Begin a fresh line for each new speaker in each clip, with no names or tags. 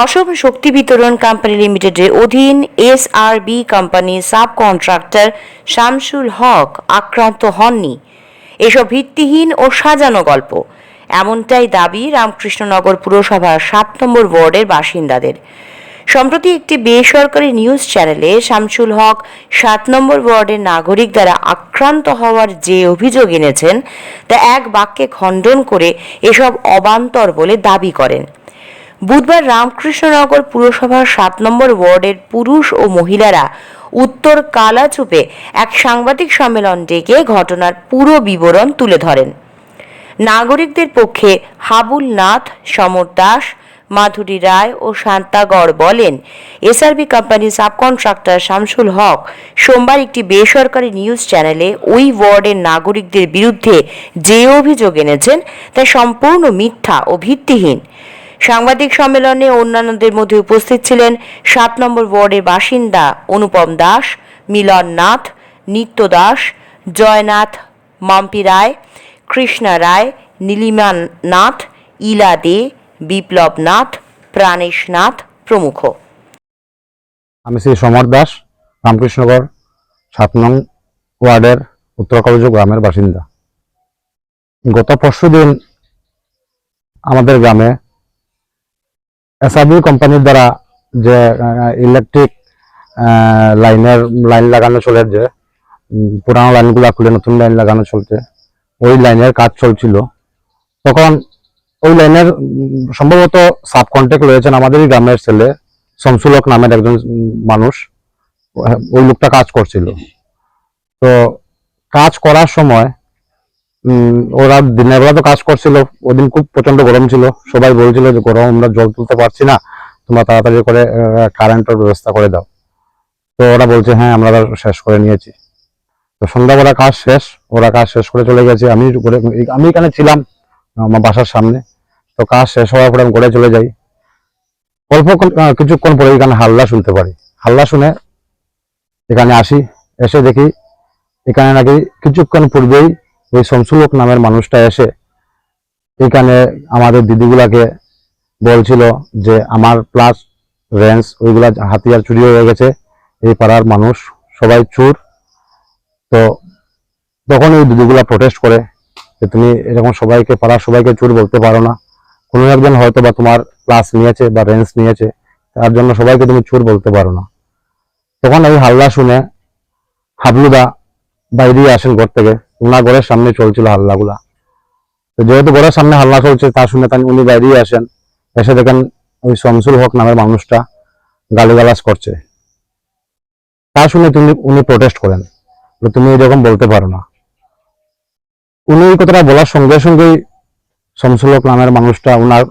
অসম শক্তি বিতরণ কোম্পানি লিমিটেডের অধীন এসআরবি কোম্পানির সাব কন্ট্রাক্টর শামসুল হক আক্রান্ত হননি। এসব ভিত্তিহীন ও সাজানো গল্প। এমনটাই দাবি রামকৃষ্ণনগর পুরসভার সাত নম্বর ওয়ার্ডের বাসিন্দাদের। সম্প্রতি একটি বেসরকারি নিউজ চ্যানেলে শামসুল হক সাত নম্বর ওয়ার্ডের নাগরিক দ্বারা আক্রান্ত হওয়ার যে অভিযোগ এনেছেন, তা এক বাক্যে খণ্ডন করে এসব অবান্তর বলে দাবি করেন। বুধবার রামকৃষ্ণনগর পুরসভার সাত নম্বর ওয়ার্ডের পুরুষ ও মহিলারা উত্তর কালাচুপে এক সাংবাদিক সম্মেলন ডেকে ঘটনার পুরো বিবরণ তুলে ধরেন। নাগরিকদের পক্ষে হাবুল নাথ সমর দাস, মাধুরী রায় ও শান্তাগড় বলেন, এসআরবি কোম্পানির সাবকন্ট্রাক্টর শামসুল হক সোমবার একটি বেসরকারি নিউজ চ্যানেলে ওই ওয়ার্ডের নাগরিকদের বিরুদ্ধে যে অভিযোগ এনেছেন তা সম্পূর্ণ মিথ্যা ও ভিত্তিহীন। সাংবাদিক সম্মেলনে অন্যান্যদের মধ্যে উপস্থিত ছিলেন সাত নম্বর ওয়ার্ডের বাসিন্দা অনুপম দাস, মিলন নাথ, নিত্য দাস, জয়নাথ মাম্পি রায়, কৃষ্ণা রায়, নীলিমা নাথ, ইলা দে, বিপ্লব নাথ, প্রাণেশ নাথ প্রমুখ।
আমি শ্রী সমর দাস, রামকৃষ্ণগড়, সাত নং ওয়ার্ডের উত্তর কলেজ গ্রামের বাসিন্দা। গত পরশু দিন আমাদের গ্রামে এসআবি কোম্পানির দ্বারা যে ইলেকট্রিক লাইনের লাইন লাগানো চলে যে পুরানো লাইনগুলো খুলে নতুন লাইন লাগানো চলছে, ওই লাইনের কাজ চলছিল। তখন ওই লাইনের সম্ভবত সাব কন্ট্যাক্ট রয়েছেন আমাদেরই গ্রামের ছেলে, শমসুলক নামের একজন মানুষ, ওই লোকটা কাজ করছিল। তো কাজ করার সময় ওরা দিনের বেলা তো কাজ করছিল, ওদিন খুব প্রচণ্ড গরম ছিল। সবাই বলছিল যে, গরম, আমরা জল তুলতে পারছি না। তোমরা তাড়াতাড়ি করে কারেন্টের ব্যবস্থা করে দাও। তো ওরা বলছে হ্যাঁ আমরা শেষ করে নিয়েছি। তো সন্ধ্যাবেলা কাজ শেষ, ওরা কাজ শেষ করে চলে গেছে। আমি আমি এখানে ছিলাম, আমার বাসার সামনে। তো কাজ শেষ হওয়ার পরে আমি ঘরে চলে যাই। অল্প কিছুক্ষণ পরে এখানে হাল্লা শুনতে পারি। হাল্লা শুনে এখানে আসি, এসে দেখি এখানে নাকি কিছুক্ষণ পূর্বেই ওই শমসুলক নামের মানুষটা এসে এখানে আমাদের দিদিগুলাকে বলছিল যে আমার প্লাস রেঞ্জ ওইগুলা হাতিয়ার চুরি হয়ে গেছে, এই পাড়ার মানুষ, সবাই চুর। তো তখন ওই দিদিগুলা প্রোটেস্ট করে যে তুমি এরকম সবাইকে পাড়ার সবাইকে চুর বলতে পারো না। কোনো একজন হয়তো বা তোমার ক্লাস নিয়েছে বা রেঞ্জ নিয়েছে, তার জন্য সবাইকে তুমি চুর বলতে পারো না। তখন ওই হাল্লা শুনে হাবলুদা বাইরে আসেন ঘর থেকে। ওনার ঘরের সামনে চলছিল হাল্লাগুলা। তো যেহেতু ঘরের সামনে হাল্লা চলছে তা শুনে তাই উনি বাইরেই আসেন। এসে দেখেন ওই শমসুল হক নামের মানুষটা গালিগালাজ করছে। তা শুনে তুমি উনি প্রোটেস্ট করেন। তুমি এরকম বলতে পারো না। উনি এই কথাটা বলার সঙ্গে সঙ্গেই হক নামের মানুষটা ওনার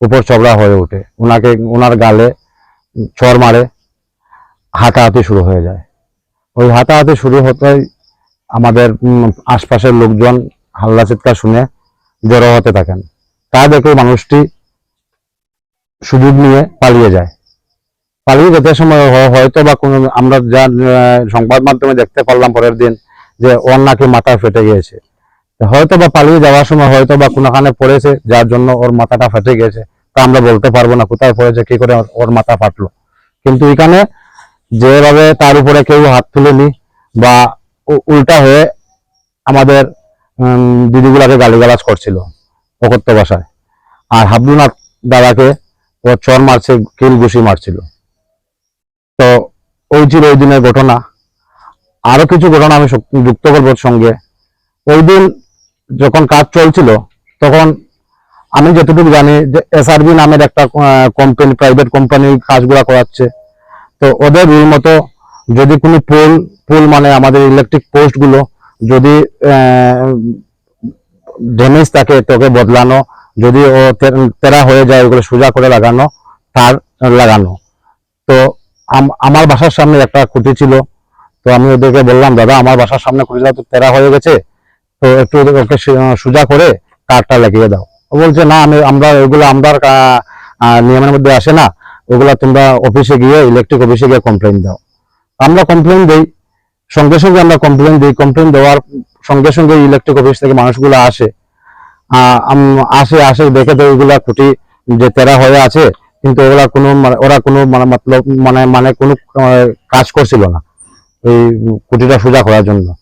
উপর চবড়া হয়ে ওঠে। ওনাকে ওনার গালে চর মারে। হাতাহাতি শুরু হয়ে যায়। ওই হাতাহাতি শুরু হতেই আমাদের আশপাশের লোকজন হাল্লা চিৎকার শুনে জড়ো হতে থাকেন। তা দেখে মানুষটি সুযোগ নিয়ে পালিয়ে যায়। পালিয়ে যেতে সময় হয়তো বা কোনো, আমরা যা সংবাদ মাধ্যমে দেখতে পারলাম পরের দিন যে ওর নাকি মাথা ফেটে গিয়েছে। হয়তো বা পালিয়ে যাওয়ার সময় হয়তো বা কোনোখানে পড়েছে, যার জন্য ওর মাথাটা ফেটে গেছে তা আমরা বলতে পারব না কোথায় পড়েছে, কি করে ওর- মাথা ফাটলো। কিন্তু এখানে যেভাবে তার উপরে কেউ হাত তুলেনি বা উল্টা হয়ে আমাদের দিদিগুলাকে গালিগালাজ করছিল অকথ্য ভাষায়। আর হাবলুনাথ দাদাকে ও চর মারছে কিল ঘুষি মারছিল। তো ওই ছিল ওই দিনের ঘটনা। আরও কিছু ঘটনা আমি যুক্ত করব সঙ্গে। ওই দিন যখন কাজ চলছিল, তখন আমি যতটুকু জানি যে এসআরবি নামের একটা কোম্পানি প্রাইভেট কোম্পানি কাজগুলা করাচ্ছে। তো ওদের রুল মতো যদি কোনো পোল পোল মানে আমাদের ইলেকট্রিক পোস্টগুলো যদি ড্যামেজ থাকে তোকে বদলানো যদি ও তেরা হয়ে যায় ওগুলো সোজা করে লাগানো তার লাগানো। তো আমার বাসার সামনে একটা খুঁটি ছিল তো আমি ওদেরকে বললাম দাদা আমার বাসার সামনে খুঁটিটা তো তেরা হয়ে গেছে তো একটু ওকে সোজা করে তারটা লাগিয়ে দাও। ও বলছে না আমি আমরা ওইগুলো আহ, নিয়মের মধ্যে আসে না ওগুলা তোমরা অফিসে গিয়ে ইলেকট্রিক অফিসে গিয়ে কমপ্লেন দাও। আমরা কমপ্লেন দেই সঙ্গে সঙ্গে আমরা কমপ্লেন দিই কমপ্লেন দেওয়ার সঙ্গে সঙ্গে ইলেকট্রিক অফিস থেকে মানুষগুলো আসে। আসে আসে, দেখে তো ওইগুলা খুঁটি যে তেরা হয়ে আছে, কিন্তু ওরা কোনো মানে- ওরা কোনো মানে মতলব মানে মানে কোনো কাজ করছিল না এই কুটিটা সোজা করার জন্য।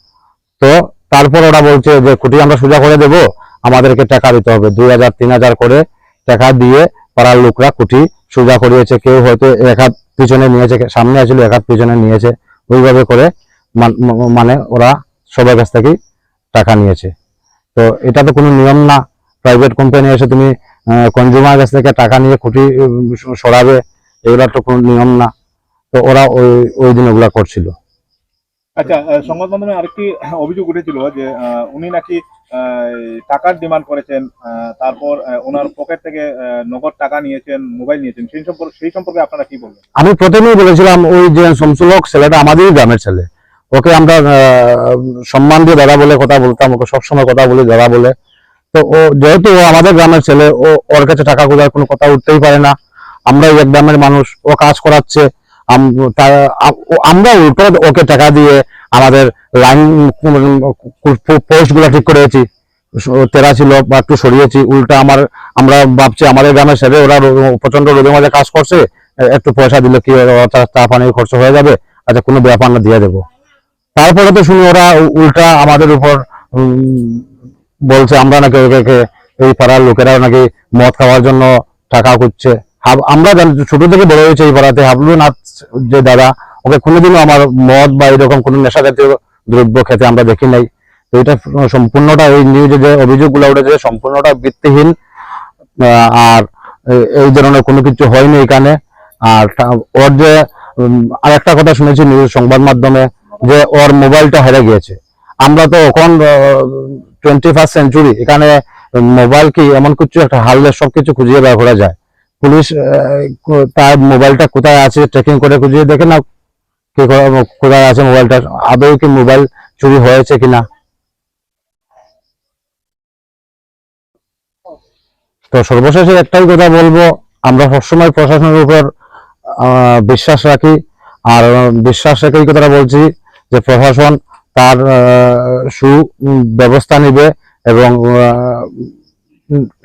তো তারপর ওরা বলছে যে, খুঁটি আমরা সোজা করে দেব, আমাদেরকে টাকা দিতে হবে। দুই হাজার, তিন হাজার করে টাকা দিয়ে পাড়ার লোকরা কুটি সোজা করিয়েছে। কেউ হয়তো এক হাত পিছনে নিয়েছে, সামনে আসলে এক হাত পিছনে নিয়েছে। ওইভাবে করে মান- ওরা সবার কাছ থেকেই টাকা নিয়েছে। তো এটা তো কোনো নিয়ম না। প্রাইভেট কোম্পানি এসে তুমি কনজিউমার কাছ থেকে টাকা নিয়ে খুঁটি সরাবে এগুলা তো কোনো নিয়ম না। তো ওরা ওই ওই দিন ওগুলা করছিল।
আচ্ছা সংবাদ মাধ্যমে আরেকটি অভিযোগ উঠেছিল যে উনি নাকি টাকার ডিমান্ড করেছেন তারপর ওনার পকেট থেকে নগদ টাকা নিয়েছেন মোবাইল নিয়েছেন। সেই সম্পর্কে সেই সম্পর্কে আপনারা কি বলবেন?
আমি প্রথমেই বলেছিলাম ওই যে শমসুল হক ছেলেটা আমাদেরই গ্রামের ছেলে। ওকে আমরা সম্মান দিয়ে দাদা বলে কথা বলতাম, ওকে সবসময় কথা বলি, দাদা বলে। তো ও, যেহেতু ও আমাদের গ্রামের ছেলে, ও, ওর কাছে টাকা খোঁজার কোনো কথা উঠতেই পারে না। আমরা এক গ্রামের মানুষ, ও কাজ করাচ্ছে। আমরা উল্টো ওকে টাকা দিয়ে আমাদের লাইন পোস্টগুলা ঠিক করেছি তেরা ছিল বা একটু সরিয়েছি, উল্টা আমার, আমরা ভাবছি আমাদের গ্রামের ছেলে, ওরা প্রচণ্ড রোদের মাঝে কাজ করছে একটু পয়সা দিলে কি চা, পানির খরচ হয়ে যাবে আচ্ছা কোনো ব্যাপার না, দিয়ে দেবো। তারপরে তো শুনি ওরা উল্টা আমাদের উপর বলছে আমরা নাকি ওকে এই পাড়ার লোকেরা নাকি মদ খাওয়ার জন্য টাকা করছে আমরা জানি, ছোট থেকে বড় হয়েছে এই পাড়াতে। হাবলু নাথ যে দাদা ওকে কোনোদিনও আমার মদ বা এরকম কোনো নেশা জাতীয় দ্রব্য খেতে আমরা দেখি নাই। তো এটা সম্পূর্ণটা এই নিউজে যে অভিযোগগুলো উঠেছে সম্পূর্ণটা ভিত্তিহীন। আর এই ধরনের কোনো কিছু হয়নি এখানে। আর ওর যে আরেকটা কথা শুনেছি নিউজ সংবাদ মাধ্যমে যে ওর মোবাইলটা হেরে গিয়েছে। আমরা তো এখন টোয়েন্টি ফার্স্ট সেঞ্চুরি এখানে মোবাইল কি এমন কিছু একটা হারলে সবকিছু খুঁজিয়ে বের করা যায়? পুলিশ তার মোবাইলটা কোথায় আছে ট্রেকিং করে খুঁজিয়ে দেখে না কি কোথায় আছে মোবাইলটা। আদৌ কি মোবাইল চুরি হয়েছে কিনা? তো সর্বশেষে একটাই কথা বলব, আমরা সবসময় প্রশাসনের উপর বিশ্বাস রাখি। আর বিশ্বাস রেখেই কথাটা বলছি যে প্রশাসন তার আহ, সু নিবে এবং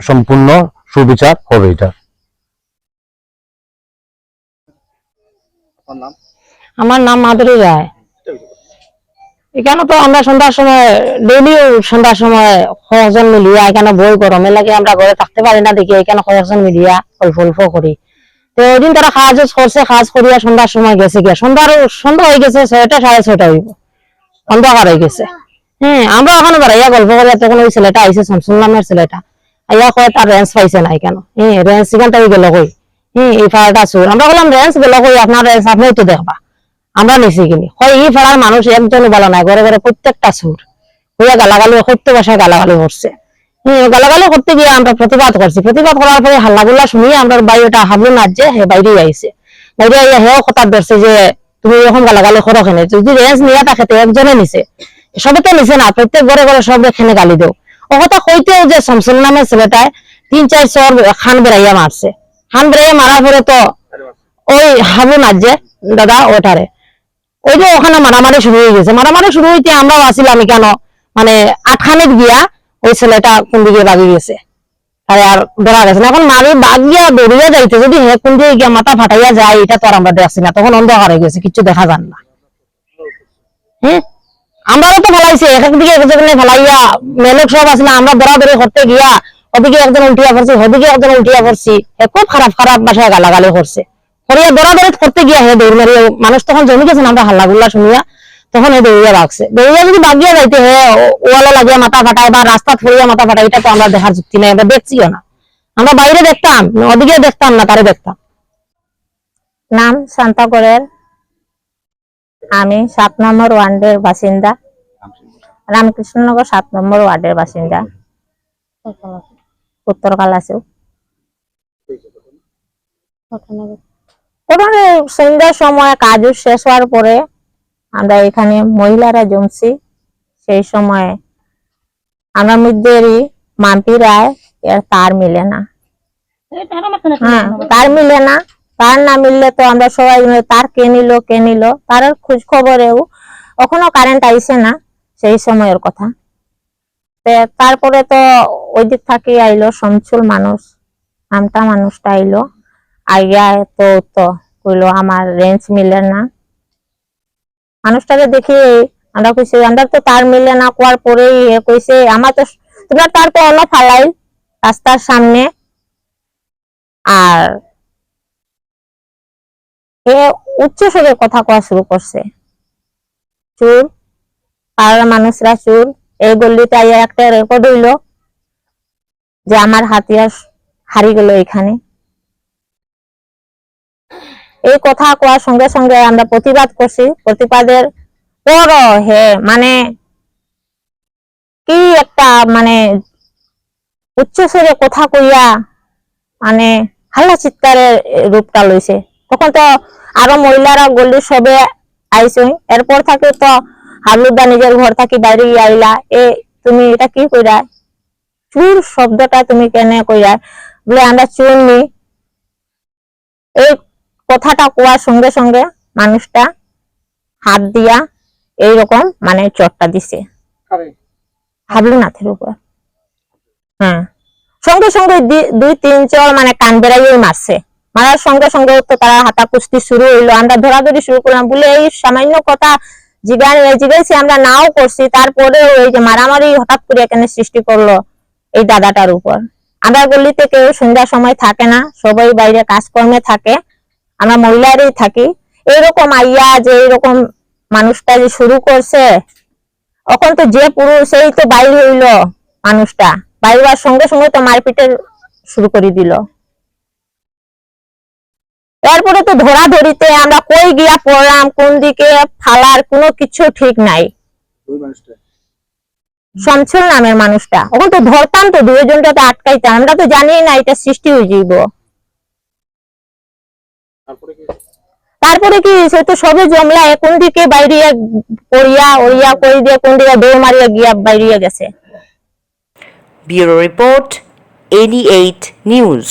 সম্পূর্ণ সুবিচার হবে এটা।
আমার নাম মাধুরী রায়। এখানে তো আমরা সন্ধ্যার সময় ডেইলি সন্ধ্যার সময় কয়েকজন মিলিয়া এখানে বই গরমে লাগে আমরা ঘরে থাকতে পারি না দেখি এখানে কয়েকজন মিলিয়া অল্প অল্প করি। তো ওই দিন তারা কাজ করছে, কাজ করিয়া সন্ধ্যার সময় গেছে গিয়া। সন্ধ্যার, সন্ধ্যা হয়ে গেছে, ছয়টা, সাড়ে ছয়টা হইব। অন্ধকার হয়ে গেছে। হ্যাঁ আমরা ওখানে বেড়াইয়া গল্প করিয়া তখন ওই ছেলেটা আইসে শামসুল নামের ছেলেটা। আইয়া কয়, তার রেঞ্জ পাইছে না কেন? হ্যাঁ রেঞ্জ সেখান থেকে গেল কই? হ্যাঁ এই ফাড়াটা চোর আমরা বললাম রেঞ্জ গেল কই? আপনার রেঞ্জ আপনি তো দেখবা। আমরা নিছি কিনি। হয় এই ফাড়ার মানুষ একজনও বলা নাই। ঘরে ঘরে প্রত্যেকটা সুর হইয়া গালাগালি সত্য ভাষায় গালাগালি করছে। গালাগালি করতে গিয়ে আমরা প্রতিবাদ করছি। প্রতিবাদ করার পরে হাল্লাগুল্লা শুনিয়ে আমরা বাইরেটা হাবলু নাচছে হে বাইরে আইছে। বাইরে আইয়া হেও কথা ধরছে যে তুমি এরকম গালাগালি করো কেন? যদি রেঞ্জ নিয়ে থাকে তো একজনে নিছে। সবে তো নিছে না, প্রত্যেক ঘরে ঘরে সব এখানে গালি দেও। ও কথা কইতেও যে শামসুল নামের ছেলেটায় তিন, চার চর খান বেড়াইয়া মারছে। খান বেড়াইয়া মারার পরে তো ওই হাবু নাচছে দাদা ওটারে। ওই যে ওখানে মারামারি শুরু হয়ে গেছে। মারামারি শুরু হইতে আমরাও আসিলাম কেন মানে আটখানে গিয়া ওই ছেলেটা কোন দিকে বাগি গেছে? আর গেছে না। এখন মারি বাগিয়া যাইতে, যদি কোন দিকে মাথা ফাটাইয়া যায়, এটা তো আর আমরা দেখছি না। তখন অন্ধকার হয়ে গেছে কিছু দেখা যান না। হ্যাঁ আমরাও তো ফেলাইছে, এক এক দিকে একজনে ফেলাইয়া, মেলক সব আমরা করতে গিয়া ওদিকে একজন উল্টিয়া পড়ছি ওদিকে একজন উল্টিয়া পড়ছি। খুব খারাপ খারাপ ভাষায় গালাগালি করছে। করিয়া দৌড়াদৌড়ি করতে গিয়া হে দৌড় মারিয়া, মানুষ তখন জমি গেছেন আমরা হাল্লা গুল্লা শুনিয়া তখন দৌড়িয়া বাগছে দৌড়িয়া যদি বাগিয়া যাইতে হে ওয়ালে লাগিয়া মাথা ফাটায় বা রাস্তা ফরিয়া মাথা ফাটায় এটা তো আমরা দেখার যুক্তি নাই আমরা দেখছিও না। আমরা বাইরে দেখতাম ওদিকে দেখতাম না তারে দেখতাম।
নাম শান্তাগড়ের আমি সাত নম্বর ওয়ার্ডের বাসিন্দা। রামকৃষ্ণনগর সাত নম্বর ওয়ার্ডের বাসিন্দা। উত্তর কালাসু ওখানে সন্ধ্যার সময় কাজ শেষ হওয়ার পরে আমরা এখানে মহিলারা জমছি। সেই সময় আমরা মধ্যেরই মাম্পি রায় এর তার মিলে না হ্যাঁ তার মিলে না। তার না মিললে তো আমরা সবাই তার কে নিল কে নিল? তার খোঁজ খবরেও এখনও কারেন্ট আইসে না সেই সময়ের কথা। তারপরে তো ওই দিক থেকে আইলো সমচুল মানুষ আমটা মানুষটা আইলো। আইয়া তো তো কইলো আমার রেঞ্জ মিলে না। মানুষটাকে দেখি আমরা কইছি, আমরা তো তার মিলে না কোয়ার পরেই কইছে, আমার তো তোমার তার তো অন্য ফালাই রাস্তার সামনে। আর এ উচ্চ স্বরে কথা কওয়া শুরু করছে। চুর পাড়ার মানুষরা চুর এই গল্লিতে একটা রেকর্ড হইল যে আমার হাতিয়ার হারিয়ে গেল এখানে। এই কথা কোয়ার সঙ্গে সঙ্গে আমরা প্রতিবাদ করছি। প্রতিবাদের পর হে মানে কি একটা মানে উচ্চস্বরে কথা কইয়া মানে হাল্লা চিৎকারের রূপটা লইছে। তখন তো আরও মহিলারা গল্লি সবে আইসই। এরপর থাকে তো হাবলুদা নিজের ঘর থাকি বাইরে আইলা। এ, তুমি এটা কি কইরা? চুর শব্দটা তুমি কেন কইরা? বলে, আমরা চুর নি। এই কথাটা কোয়ার সঙ্গে সঙ্গে মানুষটা হাত দিয়া এইরকম মানে চটটা দিছে। হাবলু নাথের উপর। হ্যাঁ। সঙ্গে সঙ্গে দুই তিন চর মানে কান বেড়াইয়ে মারছে। মারার সঙ্গে সঙ্গে তো তারা হাতা কুস্তি শুরু হইল। আমরা ধরাধরি শুরু করলাম। বলে এই সামান্য কথা জিগাই জিগাইছি আমরা নাও করছি। তারপরে ওই যে মারামারি হঠাৎ করে এখানে সৃষ্টি করল এই দাদাটার উপর। আমরা গল্লিতে কেউ সন্ধ্যার সময় থাকে না। সবাই বাইরে কাজকর্মে থাকে। আমরা মহিলারই থাকি। এইরকম আইয়া যে এইরকম মানুষটা যে শুরু করছে এখন তো যে পুরুষ সেই তো বাইর হইল মানুষটা। বাইর হওয়ার সঙ্গে সঙ্গে তো মারপিটের শুরু করে দিল। এরপরে তো ধরা ধরিতে আমরা কই গিয়া পড়লাম কোন দিকে ফালার কোনো কিছু ঠিক নাই। শমসুল নামের মানুষটা। ওখান তো ধরতাম তো দুজনটা তো আটকাইতাম। আমরা তো জানি না এটা সৃষ্টি হয়ে যাইব। তারপরে কি সে তো সবে জমলা কোন দিকে বাইরিয়া পড়িয়া ওড়িয়া কই দিয়ে কোন দিকে দৌড় মারিয়া গিয়া বাইরিয়া গেছে?
Bureau report AD eight news